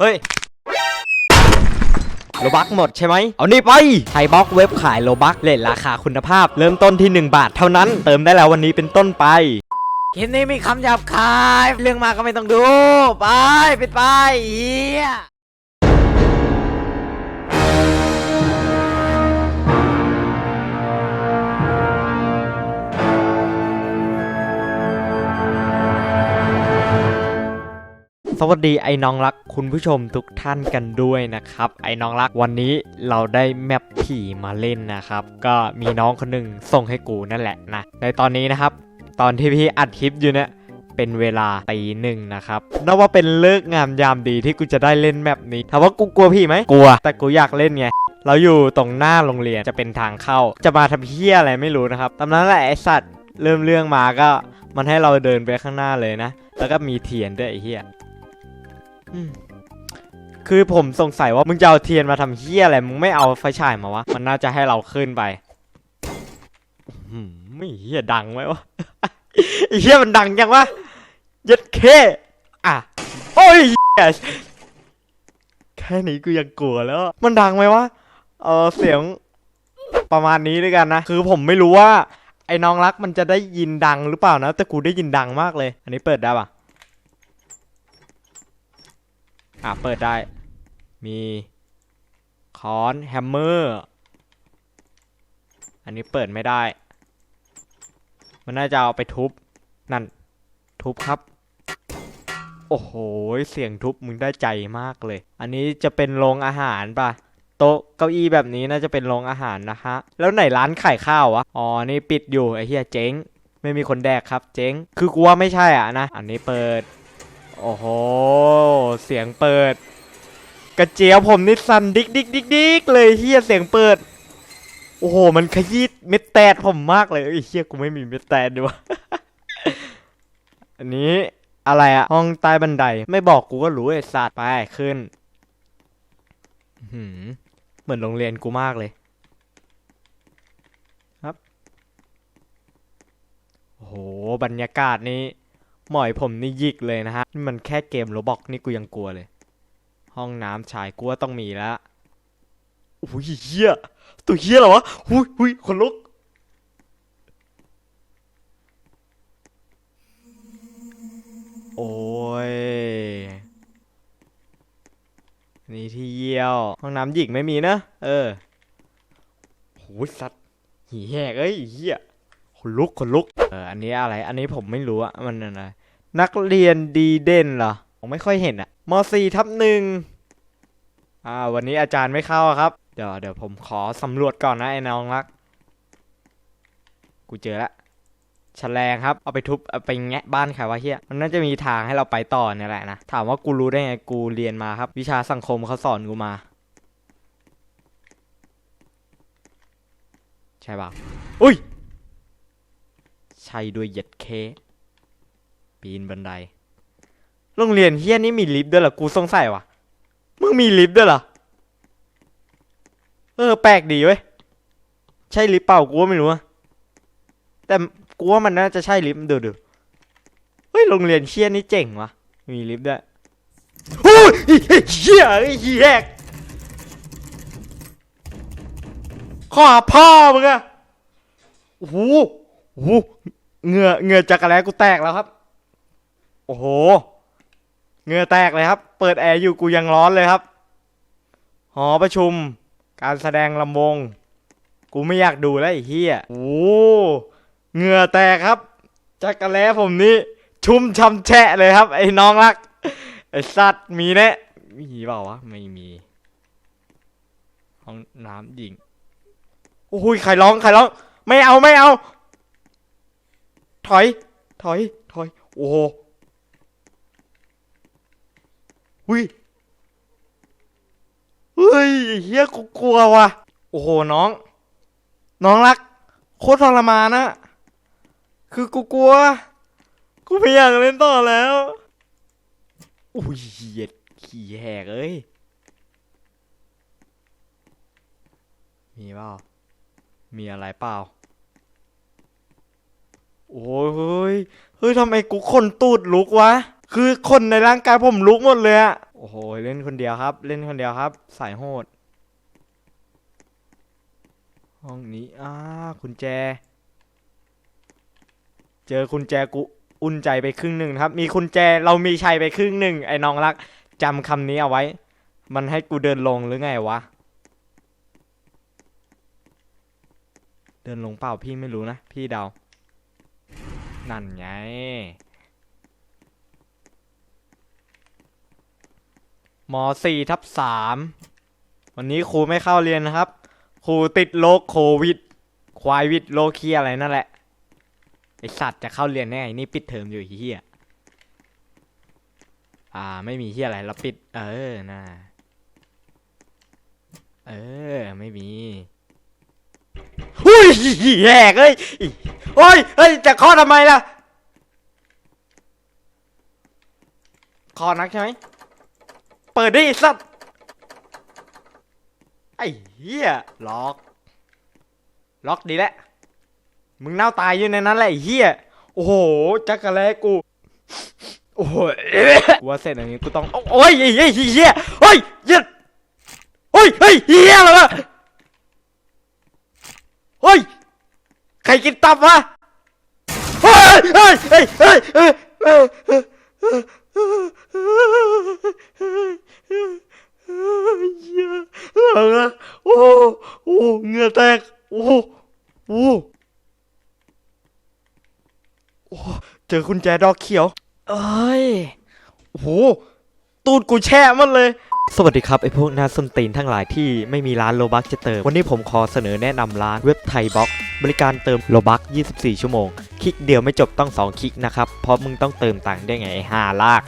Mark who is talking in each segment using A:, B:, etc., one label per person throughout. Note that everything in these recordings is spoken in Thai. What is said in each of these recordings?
A: เฮ้ยโลบักหมดใช่ไหม เอานี่ไปไทยบ็อกเว็บขายโลบักเลทราคาคุณภาพ เริ่มต้นที่ 1 บาทเท่านั้น เติมได้แล้ววันนี้เป็นต้นไปคลิปนี้มีคำหยาบคาย เรื่องมากก็ไม่ต้องดู ไปปิดไปเฮีย สวัสดีไอ้น้องรักคุณผู้ชมทุกท่านกันด้วยนะครับ ไอ้น้องรักวันนี้เราได้แมปผีมาเล่นนะครับ ก็มีน้องคนหนึ่งส่งให้กูนั่นแหละนะในตอนนี้นะครับ ตอนที่พี่อัดคลิปอยู่เนี่ยเป็นเวลาตีหนึ่งนะครับนับว่าเป็นเลิกษ์งามยามดีที่กูจะได้เล่นแมปนี้ถามว่ากูกลัวพี่ไหมกลัว แต่กูอยากเล่นไงเราอยู่ตรงหน้าโรงเรียนจะเป็นทางเข้า จะมาทำเพี้ยอะไรไม่รู้นะครับตอนนั้นแหละไอสัตว์เริ่มเรื่องมาก็มันให้เราเดินไปข้างหน้าเลยนะ แล้วก็มีเทียนด้วยไอ้เหี้ยอืม คือผมสงสัยว่ามึงจะเอาเทียนมาทำเหี้ยอะไร มึงไม่เอาไฟฉายมาวะ มันน่าจะให้เราขึ้นไปไม่เหี้ยดังไหมวะเหี้ยมันดังยังวะยัดเคอะโอ้ยแค่นี้กูยังกลัวแล้ว มันดังไหมวะ เออเสียงประมาณนี้ด้วยกันนะ คือผมไม่รู้ว่า ไอ้น้องรักมันจะได้ยินดังหรือเปล่านะ แต่กูได้ยินดังมากเลย อันนี้เปิดได้ปะ อะเปิดได้ มีค้อนแฮมเมอร์ อันนี้เปิดไม่ได้ มันน่าจะเอาไปทุบ นั่น ทุบครับ โอ้โห เสียงทุบมึงได้ใจมากเลย อันนี้จะเป็นโรงอาหารป่ะโต๊ะเก้าอี้แบบนี้น่าจะเป็นโรงอาหารนะฮะ แล้วไหนร้านขายข้าววะ อ๋อ นี่ปิดอยู่ไอ้เหี้ยเจ๊ง ไม่มีคนแดกครับ เจ๊ง คือกูว่าไม่ใช่อะนะ อันนี้เปิด โอ้โห เสียงเปิด กระเจียวผมนี่สั่นดิกดิกดิกดิกเลยเฮียเสียงเปิด โอ้โห มันขยี้เม็ดแตดผมมากเลยเอ้เฮียกูไม่มีเม็ดแตดด้วยอันนี้อะไรอะห้องใต้บันได ไม่บอกกูก็รู้ไอ้สัตว์ไปขึ้นหือเหมือนโรงเรียนกูมากเลย ครับ โอ้โห บรรยากาศนี้ หมอยผมนี่ยิกเลยนะฮะนี่มันแค่เกมโรบอกนี่กูยังกลัวเลย ห้องน้ำชายกูว่าต้องมีแล้วโอ้ยเฮียตัวเฮียเหรอวะหุยหุยขนลุกโอ้ย นี่ที่เยี่ยว ห้องน้ำหญิงไม่มีนะ เออโหสัตว์หีแหกเอ้ยเฮียขนลุกขนลุก เออ อันนี้อะไร อันนี้ผมไม่รู้อะมันอะไร นักเรียนดีเด่นเหรอ ผมไม่ค่อยเห็นอะมสี่ทับหนึ่งอ่า วันนี้อาจารย์ไม่เข้าครับ เดี๋ยวเดี๋ยวผมขอสำรวจก่อนนะไอ้น้องรัก กูเจอละแฉลงครับ เอาไปทุบเอาไปแงะบ้านใครวะเฮียมันน่าจะมีทางให้เราไปต่อเนี่ยแหละนะ ถามว่ากูรู้ได้ไง กูเรียนมาครับ วิชาสังคมเขาสอนกูมา ใช่ปล่าอุ้ย ใช่ด้วยเหย็ดเค ปีนบันได โรงเรียนเฮี้ยนี่มีลิฟต์ด้วยเหรอ กูสงสัยว่ะ มึงมีลิฟต์ด้วยเหรอ เออ แปลกดีเว้ย ใช่ลิฟต์เปล่ากูไม่รู้อะแต่กูว่ามันน่าจะใช่ลิฟต์ดูดูเฮ้ย โรงเรียนเฮี้ยนี่เจ๋งว่ะ มีลิฟต์ด้วยโอ้ยเฮี้ยไอ้เฮี้ยข้อหาพ่อมึงอะโอ้โหเหงื่อเหงื่อจากอะไรกูแตกแล้วครับ อ้โหเหงื่อแตกเลยครับ เปิดแอร์อยู่กูยังร้อนเลยครับ หอประชุม การแสดงลำวง กูไม่อยากดูแล้วไอ้เหี้ยโอ้โหเหงื่อแตกครับ จักรแล้ผมนี่ชุ่มช่ำแฉะเลยครับ ไอ้น้องรัก ไอ้สัตว์มีแน่มีเปล่าวะ ไม่มี ห้องน้ำหญิง โอ้ยใครร้องใครร้อง ไม่เอาไม่เอา ถอย ถอย ถอย โอ้ โหหุยเฮ้ยเฮียกูกลัวว่ะ โอ้โหน้อง น้องรัก โคตรทรมานนะ คือกูกลัว กูไม่อยากเล่นต่อแล้ว อุ้ยเหี้ยขี่แหกเอ้ย มีเปล่า มีอะไรเปล่า โอ้ย เฮ้ยเฮ้ยทำไมกูขนตูดลุกวะ คือคนในร่างกายผมลุกหมดเลยอะโอ้โหเล่นคนเดียวครับ เล่นคนเดียวครับ สายโหด ห้องนี้อ้ากุญแจ เจอกุญแจกูอุ่นใจไปครึ่งหนึ่งครับ มีกุญแจเรามีชัยไปครึ่งหนึ่งไอ้น้องรักจำคำนี้เอาไว้ มันให้กูเดินลงหรือไงวะ เดินลงเปล่าพี่ไม่รู้นะ พี่เดา นั่นไง มสี่ทับสามวันนี้ครูไม่เข้าเรียนนะครับ ครูติดโรคโควิด ควายวิดโรคเคียอะไรนั่นแหละ ไอสัตว์จะเข้าเรียนแน่ไอ้นี่ปิดเทอมอยู่เฮียอ่า ไม่มีเฮียอะไรเราปิด เออน่าเออ ไม่มีหุ้ยแหกเอ้ยโอ้ยเฮ้ย จะข้อทำไมล่ะ คอนักใช่ไหม เปิดดิสัตว์ไอ้เหี้ยล็อก ล็อกดีแล้วมึงเน่าตายอยู่ในนั้นแหละไอ้เหี้ยโอ้โหจักรแลกูโอ้โหกูว่าเสร็จอย่างนี้กูต้องโอ้ยไอ้เหี้ยเหี้ยเฮ้ยเหี้ยเฮ้ยเฮ้ยเหี้ยอะไรวะเฮ้ยใครกินตับวะเฮ้ยเฮ้ยเฮ้ยเฮ้ย เฮ้ยเฮ้ยเฮ้ยเหี้ยอะไรนะโอ้โอ้เหงื่อแตก โอ้โอ้โอ้เจอคุณแจดอกเขียว เอ้ยโอ้โหตูดกูแช่มันเลย สวัสดีครับไอพวกหนาส้นตีนทั้งหลายที่ไม่มีร้านโลบักจะเติม วันนี้ผมขอเสนอแนะนำร้านเว็บไทยบ็อกบริการเติมโลบัก 24 ชั่วโมง คลิกเดียวไม่จบต้อง 2 คลิกนะครับ เพราะมึงต้องเติมตังค์ได้ไงไอห้าลาก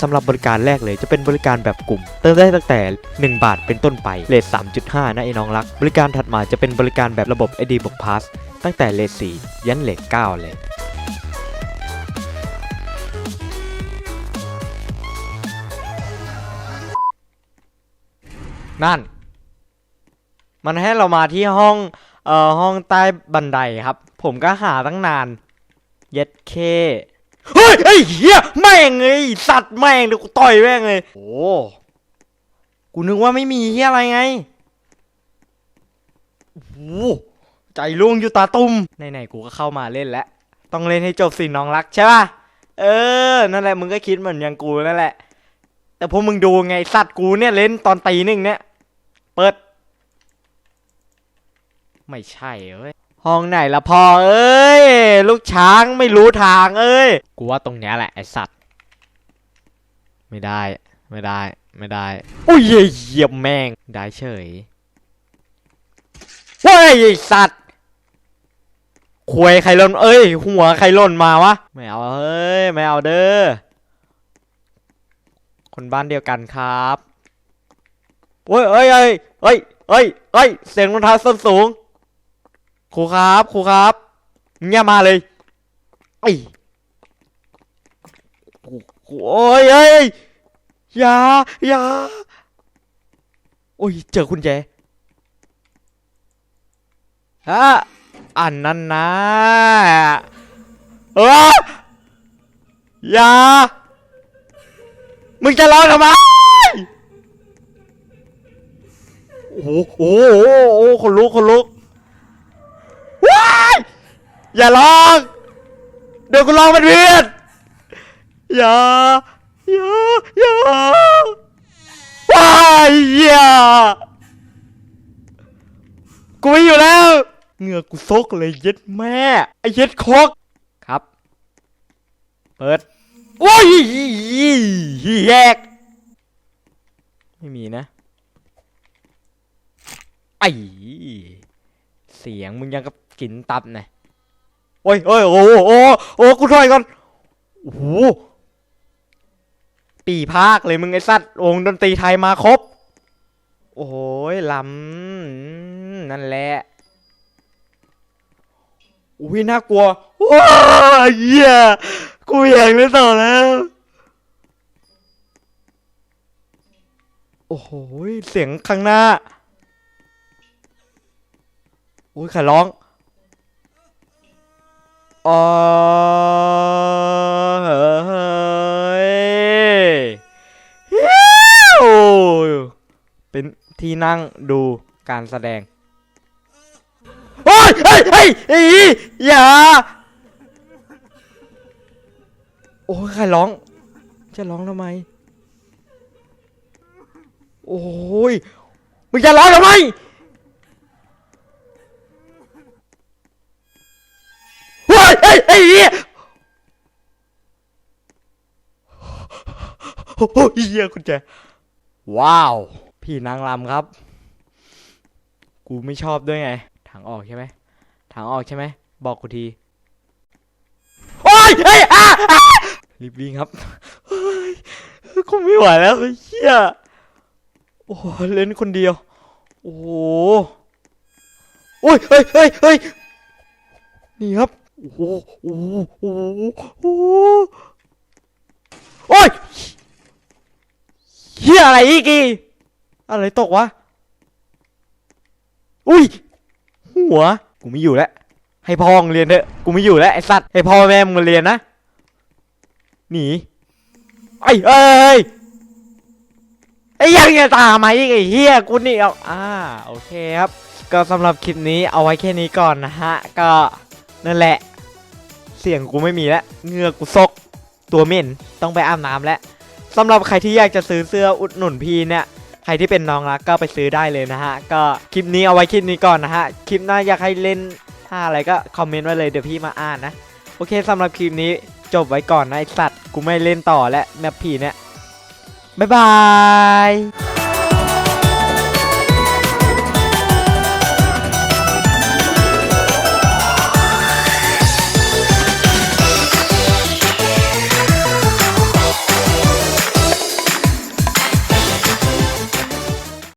A: สำหรับบริการแรกเลยจะเป็นบริการแบบกลุ่ม เติมได้ตั้งแต่ 1 บาทเป็นต้นไปเลท3.5 นะไอ้น้องรัก บริการถัดมาจะเป็นบริการแบบระบบ ID บวก Pass ตั้งแต่เลท4ยันเลท9เลย นั่น มันให้เรามาที่ห้องเอ่อห้องใต้บันไดครับ ผมก็หาตั้งนาน เย็ดเคเฮ้ยไอ้เหี้ยแม่งเลยสัตว์แม่งเดี๋ยวกูต่อยแม่งเลยโอ้กูนึกว่าไม่มีเหี้ยอะไรไงโอ้โหใจลุงอยู่ตาตุ่มไหนๆกูก็เข้ามาเล่นแล้วต้องเล่นให้จบสิน้องรักใช่ป่ะเออ นั่นแหละมึงก็คิดเหมือนอย่างกูนั่นแหละ แต่พวกมึงดูไงสัตว์กูเนี่ยเล่นตอนตีหนึ่งเนี่ย เปิด ไม่ใช่เอ้ย ห้องไหนละพ่อเอ้ย ลูกช้างไม่รู้ทางเอ้ย กูว่าตรงเนี้ยแหละไอสัตว์ ไม่ได้ ไม่ได้ ไม่ได้ อุ้ยเหยียบแม่ง ได้เฉยเฮ้ยไอสัตว์ควยใครหล่น เอ้ย หัวใครหล่นมาวะ ไม่เอาเฮ้ย ไม่เอาเด้อ คนบ้านเดียวกันครับ เฮ้ยเอ้ยเอ้ยเอ้ยเอ้ยเอ้ยเสียงรองเท้าส้นสูงครูครับครูครับเงียมาเลยไอ้ยโอ้โหโอ้ยเอ้ยอย่าอย่าโอ้ยเจอคุณแจฮะอันนั้นนะเอออย่ามึงจะร้องทำไม โอ้โหโอ้โหโอ้โหคนลุกคนลุกว้ายอย่าร้อง เดี๋ยวกูร้องเป็นเพื่อนอย่าอย่าอย่าว้ายอย่ากูไม่อยู่แล้วเหงื่อกูซกเลยเย็ดแม่ไอ้เย็ดคอกครับ เปิดโอ้ยแยกไม่มีนะ อ้เสียงมึงยังกับกินตับนะโอ้ยโอ้ยโอ้โอ้โอ้กูถอยก่อนโอ้โหปีภาคเลยมึงไอ้สัตว์วงดนตรีไทยมาครบ โอ้ยล้ำนั่นแหละอุ้ยน่ากลัวว้าเหี้ยกูอยากเล่นต่อแล้ว โอ้โหเสียงข้างหน้า อุ้ยขาร้องอ๋อเป็นที่นั่งดูการแสดง โอ้ยเฮ้ยเฮ้ยอย่า โอ้ยใครร้อง จะร้องทำไม โอ้ยมึงจะร้องทำไม เฮ้ยเฮ้ยเฮ้ยเหี้ยโอ้โหเหี้ยคุณแจว้าว พี่นางรำครับ กูไม่ชอบด้วยไง ทางออกใช่ไหมทางออกใช่ไหม บอกกูที โอ้ยเฮ้ยอะรีบวิ่งครับกูไม่ไหวแล้วเฮียโอ้โหเล่นคนเดียว โอ้โหโอ้ยเฮ้ยเฮ้ยเฮ้ยนี่ครับ โอ้โหโอ้โหโอ้โอ้ยเฮียอะไรอีกอีอะไรตกวะ อุ้ย หัว กูไม่อยู่แล้ว ให้พ่องเรียนเถอะ กูไม่อยู่แล้วไอ้สัตว์ ให้พ่อแม่มึงมาเรียนนะ หนี ไอ้เอ้ยไอ้ยังจะตามมาอีกไอ้เฮียกูนี่เอาอ่า โอเคครับ ก็สำหรับคลิปนี้เอาไว้แค่นี้ก่อนนะฮะ ก็ นั่นแหละ เสียงกูไม่มีแล้วเหงือกกูซก ตัวเหม็นต้องไปอาบน้ำแล้วสำหรับใครที่อยากจะซื้อเสื้ออุดหนุนพี่เนี่ยใครที่เป็นน้องรักก็ไปซื้อได้เลยนะฮะ ก็คลิปนี้เอาไว้คลิปนี้ก่อนนะฮะ คลิปหน้าอยากให้เล่นท่าอะไรก็คอมเมนต์ไว้เลยเดี๋ยวพี่มาอ่านนะ โอเคสำหรับคลิปนี้จบไว้ก่อนนะไอสัตว์กูไม่เล่นต่อแล้วแมปผีเนี่ยบ๊ายบาย